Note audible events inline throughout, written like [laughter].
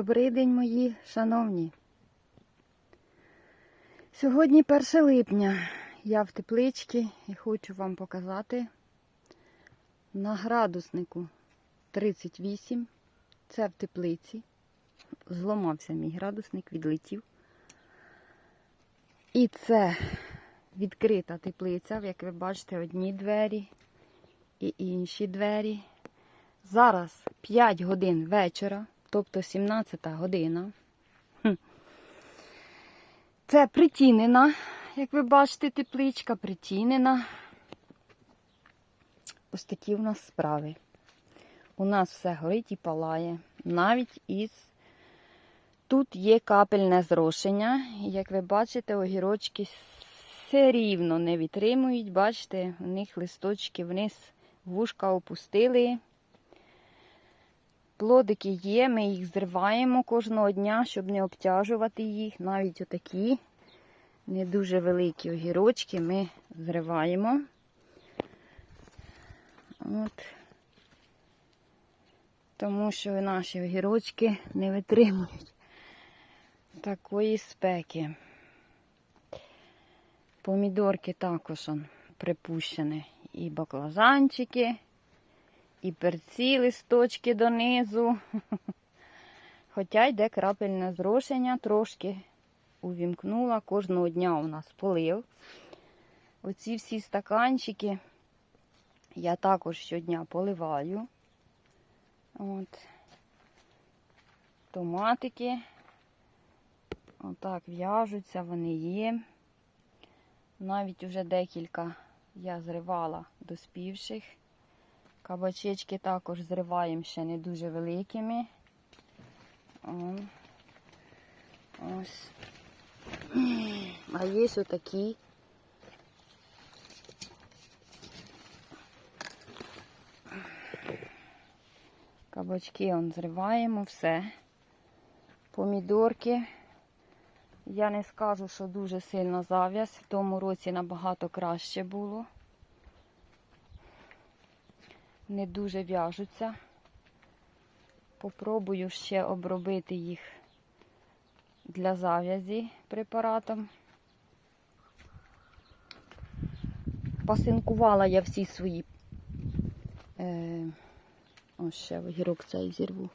Добрий день, мої шановні. Сьогодні 1 липня. Я в тепличці і хочу вам показати на градуснику 38. Це в теплиці. Зламався мій градусник, відлетів. І це відкрита теплиця, як ви бачите, одні двері і інші двері. Зараз 5 годин вечора, тобто 17 година. Це притінена, як ви бачите, тепличка притінена. Ось такі у нас справи. У нас все горить і палає. Навіть із тут є капельне зрошення. Як ви бачите, огірочки все рівно не витримують. Бачите, у них листочки вниз вушка опустили. Плодики є, ми їх зриваємо кожного дня, щоб не обтяжувати їх. Навіть отакі не дуже великі огірочки ми зриваємо. От. Тому що наші огірочки не витримують такої спеки. Помідорки також припущені. І баклажанчики, і перці листочки донизу. [laughs] Хоча йде крапельне зрошення, трошки увімкнула. Кожного дня у нас полив. Оці всі стаканчики я також щодня поливаю. От. Томатики. Отак в'яжуться, вони є. Навіть уже декілька я зривала доспівших. Кабачечки також зриваємо ще не дуже великими. Ось. А є отакі. Кабачки он зриваємо, все. Помідорки. Я не скажу, що дуже сильно зав'яз. В тому році набагато краще було. Не дуже в'яжуться. Попробую ще обробити їх для зав'язі препаратом. Пасинкувала я всі свої. Е, ось ще огірок цей зірву.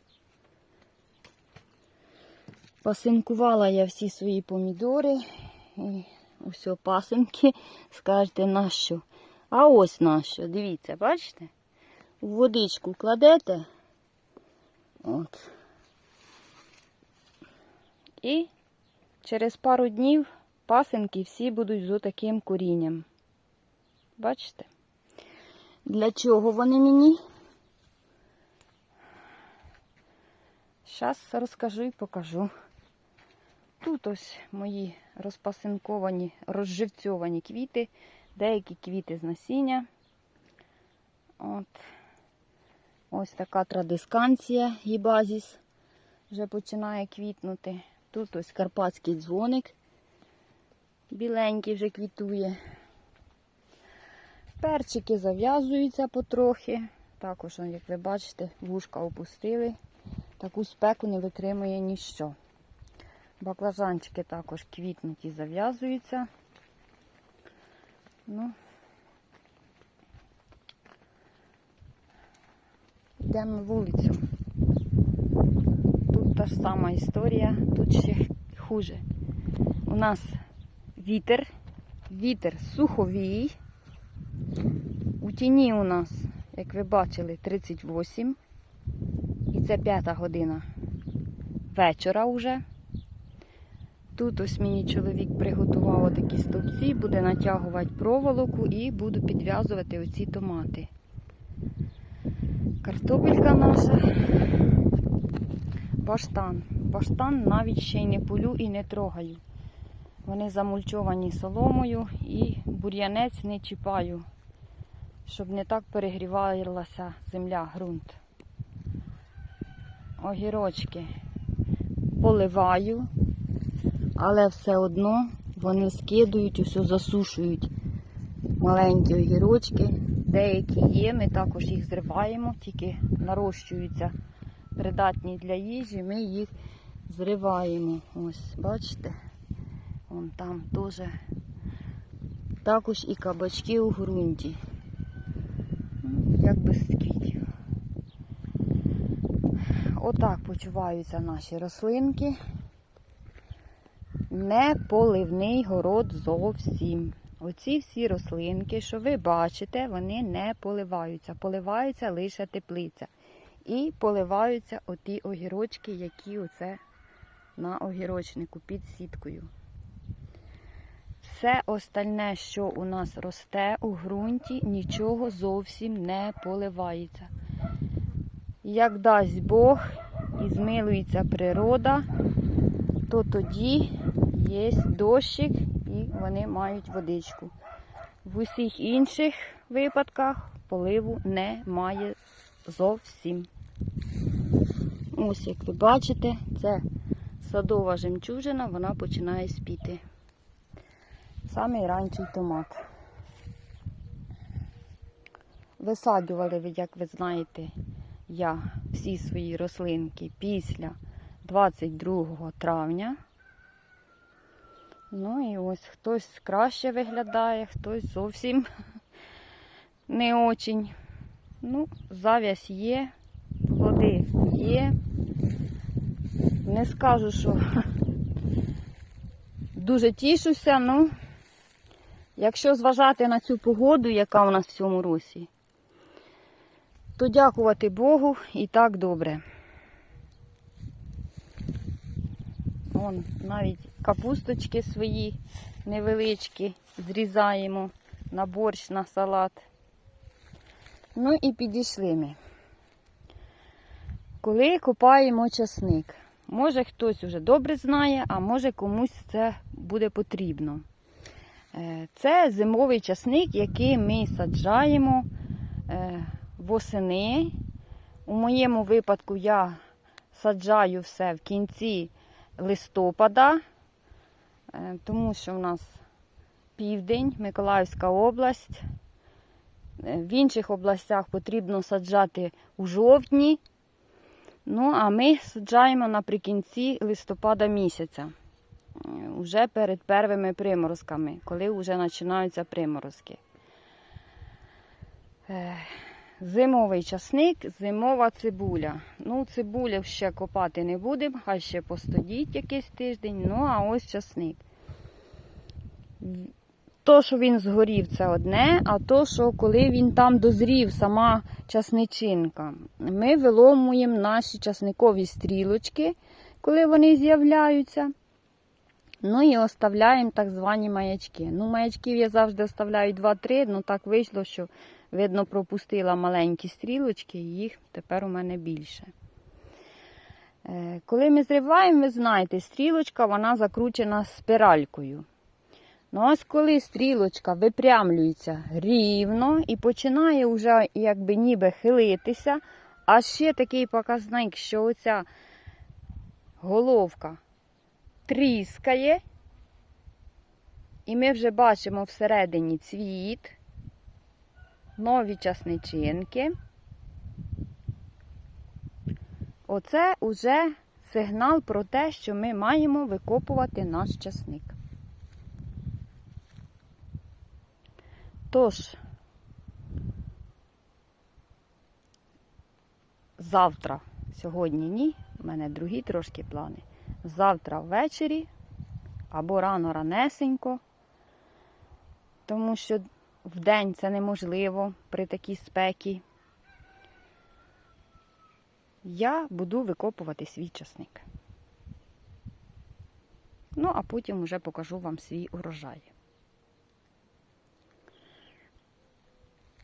Пасинкувала я всі свої помідори. І ось пасинки. Скажете, на що? А ось на що. Дивіться, бачите? В водичку кладете. От. І через пару днів пасинки всі будуть з отаким корінням. Бачите? Для чого вони мені? Зараз розкажу і покажу. Тут ось мої розпасинковані, розживцьовані квіти, деякі квіти з насіння. От. Ось така традисканція гібазіс вже починає квітнути. Тут ось карпатський дзвоник. Біленький вже квітує. Перчики зав'язуються потрохи. Також, як ви бачите, вушка опустили. Таку спеку не витримує ніщо. Баклажанчики також квітнуть і зав'язуються. Ну, йдемо вулицю. Тут та ж сама історія, тут ще хуже. У нас вітер, вітер суховій. У тіні у нас, як ви бачили, 38. І це п'ята година вечора вже. Тут ось мені чоловік приготував такі стовпці, буде натягувати проволоку і буду підв'язувати оці томати. Картопелька наша. Баштан. Баштан навіть ще й не полю і не трогаю. Вони замульчовані соломою і бур'янець не чіпаю, щоб не так перегрівалася земля, ґрунт. Огірочки поливаю, але все одно вони скидують, усе засушують маленькі огірочки. Деякі є, ми також їх зриваємо, тільки нарощуються придатні для їжі, ми їх зриваємо. Ось, бачите? Вон там теж. Також і кабачки у ґрунті. Ну, Як без квітів. Отак почуваються наші рослинки. Не поливний город зовсім. Оці всі рослинки, що ви бачите, вони не поливаються. Поливається лише теплиця. І поливаються оті огірочки, які оце на огірочнику під сіткою. Все остальне, що у нас росте у ґрунті, нічого зовсім не поливається. Як дасть Бог і змилується природа, то тоді є дощик і вони мають водичку. В усіх інших випадках поливу немає зовсім. Ось, як ви бачите, це садова жемчужина, вона починає спіти. Самий ранчий томат. Висаджували, ви, як ви знаєте, я всі свої рослинки після 22 травня. Ну і ось хтось краще виглядає, хтось зовсім [laughs] не очень. Ну, зав'язь є, плоди є. Не скажу, що [laughs] дуже тішуся, ну, якщо зважати на цю погоду, яка у нас в цьому році, то дякувати Богу і так добре. Вон навіть капусточки свої невеличкі зрізаємо на борщ, на салат. Ну і підійшли ми. Коли копаємо часник. Може хтось уже добре знає, а може комусь це буде потрібно. Е, Це зимовий часник, який ми саджаємо е, восени. У моєму випадку я саджаю все в кінці листопада, тому що в нас південь, Миколаївська область. Е, В інших областях потрібно саджати у жовтні. Ну, а ми саджаємо наприкінці листопада місяця, е, уже перед первими приморозками, коли вже починаються приморозки. Е, Зимовий часник, зимова цибуля. Ну, цибулю ще копати не будемо, хай ще постудіть якийсь тиждень. Ну, а ось часник. То, що він згорів, це одне, а то, що коли він там дозрів, сама часничинка, ми виломуємо наші часникові стрілочки, коли вони з'являються. Ну і оставляємо так звані маячки. Ну, маячків я завжди оставляю 2-3, ну так вийшло, що, видно, пропустила маленькі стрілочки, і їх тепер у мене більше. Е, Коли ми зриваємо, ви знаєте, стрілочка вона закручена спіралькою. Ну, ось коли стрілочка випрямлюється рівно і починає вже якби ніби хилитися, а ще такий показник, що оця головка тріскає, і ми вже бачимо всередині цвіт, нові часничинки. Оце уже сигнал про те, що ми маємо викопувати наш часник. Тож, завтра, сьогодні ні, в мене другі трошки плани. Завтра ввечері або рано ранесенько, тому що в день це неможливо при такій спекі. Я буду викопувати свій часник. Ну, а потім вже покажу вам свій урожай.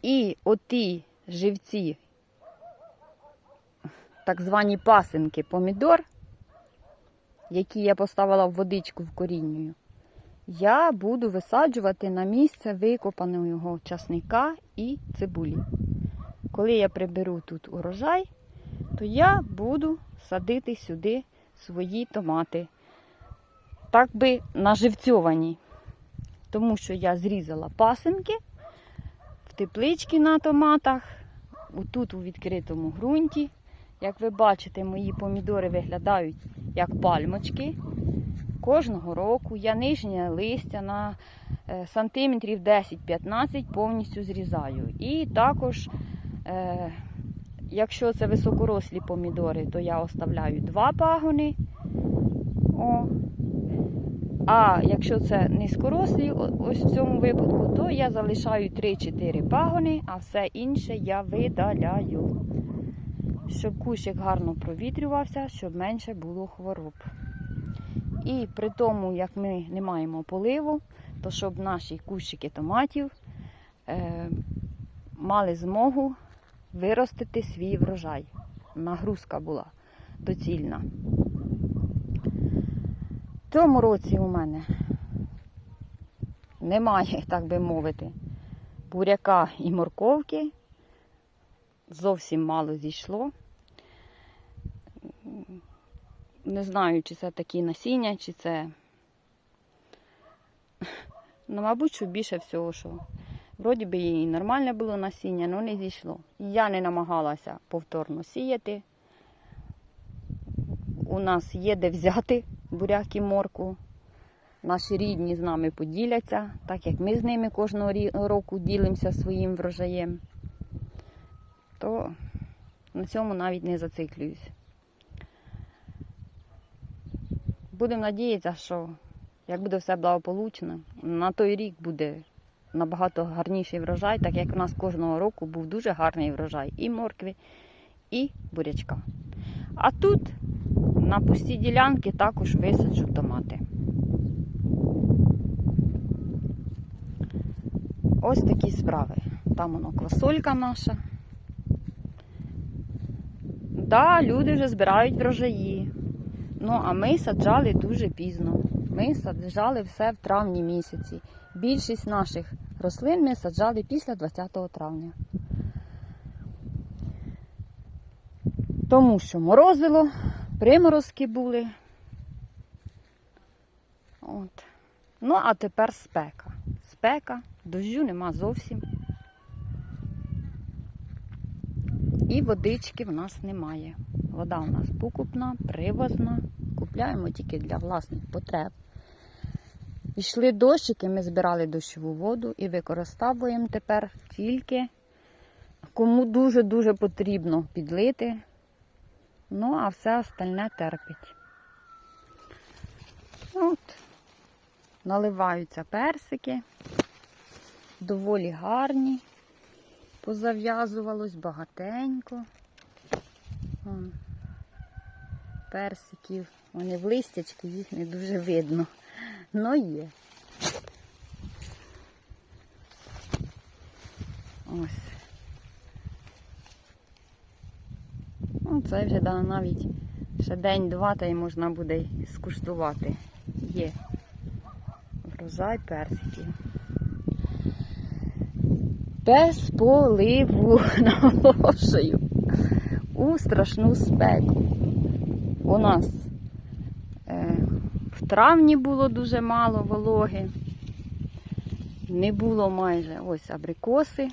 І оті живці, так звані пасинки помідор, які я поставила в водичку в корінню, я буду висаджувати на місце викопаного часника і цибулі. Коли я приберу тут урожай, то я буду садити сюди свої томати. Так би наживцьовані, тому що я зрізала пасинки в теплички на томатах, отут у відкритому ґрунті. Як ви бачите, мої помідори виглядають як пальмочки. Кожного року я нижнє листя на е, сантиметрів 10-15 повністю зрізаю. І також, е, якщо це високорослі помідори, то я оставляю два пагони. О. А якщо це низькорослі, ось в цьому випадку, то я залишаю 3-4 пагони, а все інше я видаляю. Щоб кущик гарно провітрювався, щоб менше було хвороб. І при тому, як ми не маємо поливу, то щоб наші кущики томатів е, мали змогу виростити свій врожай. Нагрузка була доцільна. В цьому році у мене немає, [laughs] так би мовити, буряка і морковки. Зовсім мало зійшло. Не знаю, чи це такі насіння, чи це. Ну, мабуть, що більше всього, що вроді би і нормальне було насіння, але не зійшло. Я не намагалася повторно сіяти. У нас є де взяти буряк і морку. Наші рідні з нами поділяться, так як ми з ними кожного року ділимося своїм врожаєм. То на цьому навіть не зациклююсь. Будемо надіятися, що як буде все благополучно, на той рік буде набагато гарніший врожай, так як у нас кожного року був дуже гарний врожай і моркви, і бурячка. А тут на пустій ділянки також висаджу томати. Ось такі справи. Там воно квасолька наша. Да, люди вже збирають врожаї. Ну, а ми саджали дуже пізно. Ми саджали все в травні місяці. Більшість наших рослин ми саджали після 20 травня. Тому що морозило, приморозки були. От. Ну, а тепер спека. Спека, дощу нема зовсім. І водички в нас немає. Вода у нас покупна, привозна. Купляємо тільки для власних потреб. Пішли дощики, ми збирали дощову воду і використовуємо тепер тільки кому дуже-дуже потрібно підлити. Ну, а все остальне терпить. От. Наливаються персики. Доволі гарні. Позав'язувалось багатенько. Персиків. Вони в листячки, їх не дуже видно. Ну є. Ось. Ну, це вже да, навіть ще день-два, та й можна буде скуштувати. Є врожай персиків. Без поливу [laughs] наголошую у страшну спеку. У нас е, в травні було дуже мало вологи, не було майже ось абрикоси.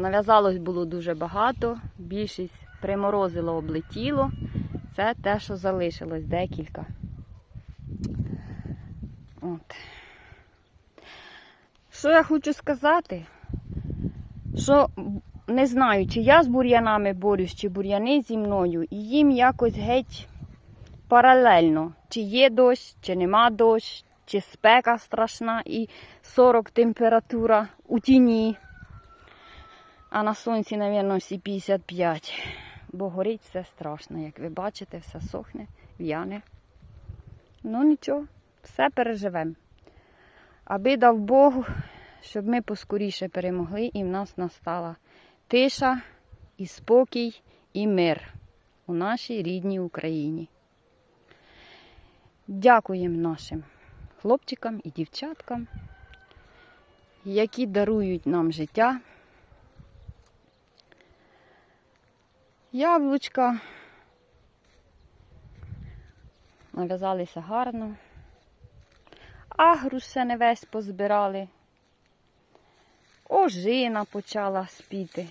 Нав'язалось було дуже багато, більшість приморозило, облетіло. Це те, що залишилось декілька. От. Що я хочу сказати? Що не знаю, чи я з бур'янами борюсь, чи бур'яни зі мною, і їм якось геть паралельно. Чи є дощ, чи нема дощ, чи спека страшна і 40 температура у тіні. А на сонці, мабуть, всі 55. Бо горить все страшно, як ви бачите, все сохне, в'яне. Ну нічого, все переживемо. Аби дав Бог, щоб ми поскоріше перемогли і в нас настала тиша, і спокій, і мир у нашій рідній Україні. Дякуємо нашим хлопчикам і дівчаткам, які дарують нам життя. Яблучка нав'язалися гарно. Агрус ще не весь позбирали. Ожина почала спіти.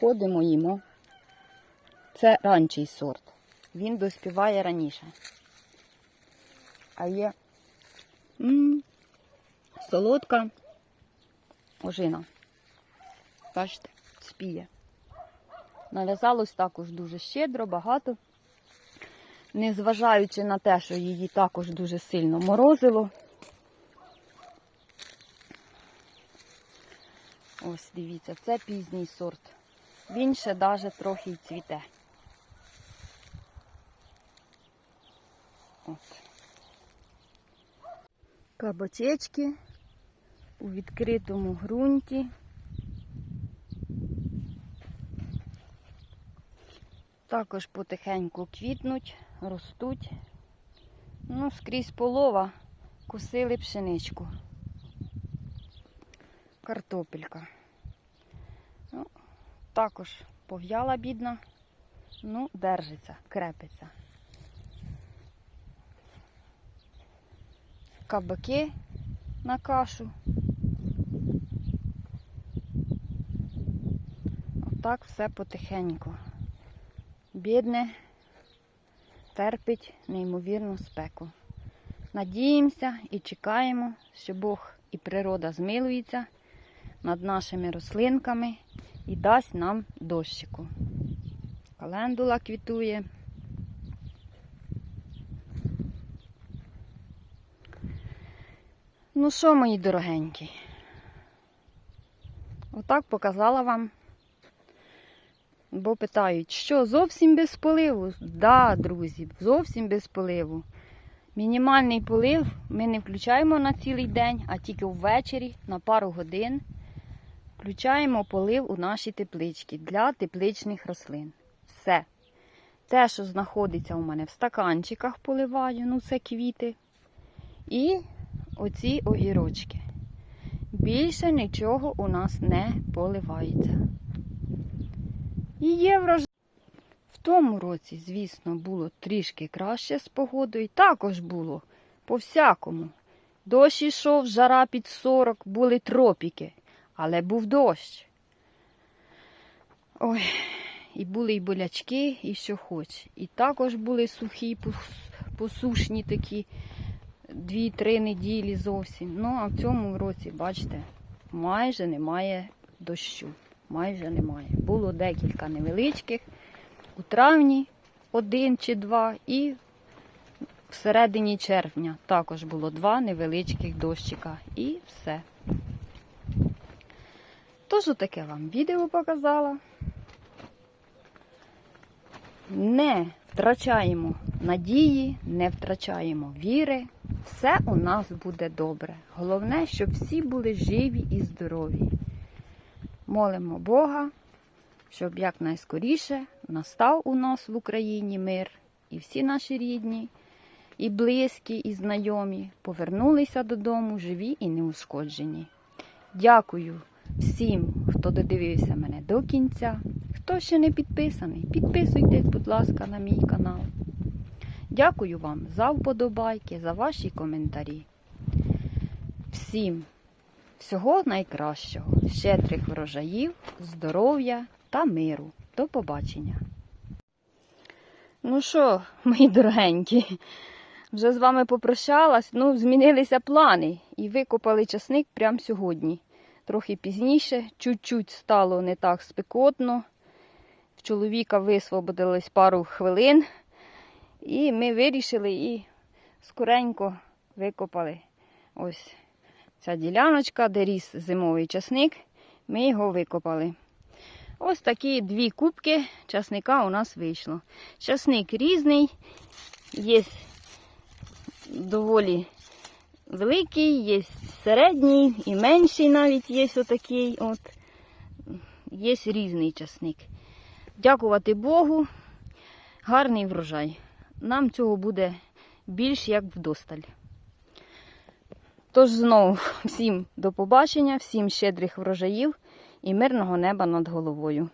ходимо їмо. Це ранчий сорт. Він доспіває раніше. А є м солодка ожина. Бачите, спіє. Нав'язалось також дуже щедро, багато. Незважаючи на те, що її також дуже сильно морозило. Ось дивіться, це пізній сорт. Він ще навіть трохи й цвіте. От. Кабачечки у відкритому ґрунті. Також потихеньку квітнуть, ростуть. Ну, скрізь полова косили пшеничку. Картопелька. Ну, також пов'яла бідна, ну, держиться, крепиться. Кабаки на кашу. Отак все потихеньку. Бідне терпить неймовірну спеку. Надіємося і чекаємо, що Бог і природа змилується над нашими рослинками і дасть нам дощику. Календула квітує. Ну що, мої дорогенькі? Отак показала вам. Бо питають, що зовсім без поливу? Да, друзі, зовсім без поливу. Мінімальний полив ми не включаємо на цілий день, а тільки ввечері на пару годин включаємо полив у наші теплички для тепличних рослин. Все. Те, що знаходиться у мене в стаканчиках, поливаю, ну це квіти. І оці огірочки. Більше нічого у нас не поливається. І є. В тому році, звісно, було трішки краще з погодою. Також було по-всякому. Дощ ішов, жара під 40, були тропіки, але був дощ. Ой, і були і болячки, і що хоч. І також були сухі, посушні такі дві-три неділі зовсім. Ну, а в цьому році, бачите, майже немає дощу. Майже немає. Було декілька невеличких. У травні один чи два, і в середині червня також було два невеличких дощика. І все. Тож таке вам відео показала. Не втрачаємо надії, не втрачаємо віри. Все у нас буде добре. Головне, щоб всі були живі і здорові. Молимо Бога, щоб якнайскоріше настав у нас в Україні мир, і всі наші рідні, і близькі, і знайомі повернулися додому живі і неушкоджені. Дякую всім, хто додивився мене до кінця. Хто ще не підписаний, підписуйтесь, будь ласка, на мій канал. Дякую вам за вподобайки, за ваші коментарі. Всім всього найкращого, щедрих врожаїв, здоров'я та миру. До побачення. Ну що, [laughs] мої дорогенькі, вже з вами попрощалась. Ну, змінилися плани і викопали часник прямо сьогодні. Трохи пізніше, чуть-чуть стало не так спекотно. В чоловіка висвободилось пару хвилин. І ми вирішили і скоренько викопали ось ця діляночка, де ріс зимовий часник. Ми його викопали. Ось такі дві кубки часника у нас вийшло. Часник різний, є доволі великий, є середній і менший навіть є отакий. От. Є різний часник. Дякувати Богу, гарний врожай. Нам цього буде більш як вдосталь. Тож знову всім до побачення, всім щедрих врожаїв і мирного неба над головою.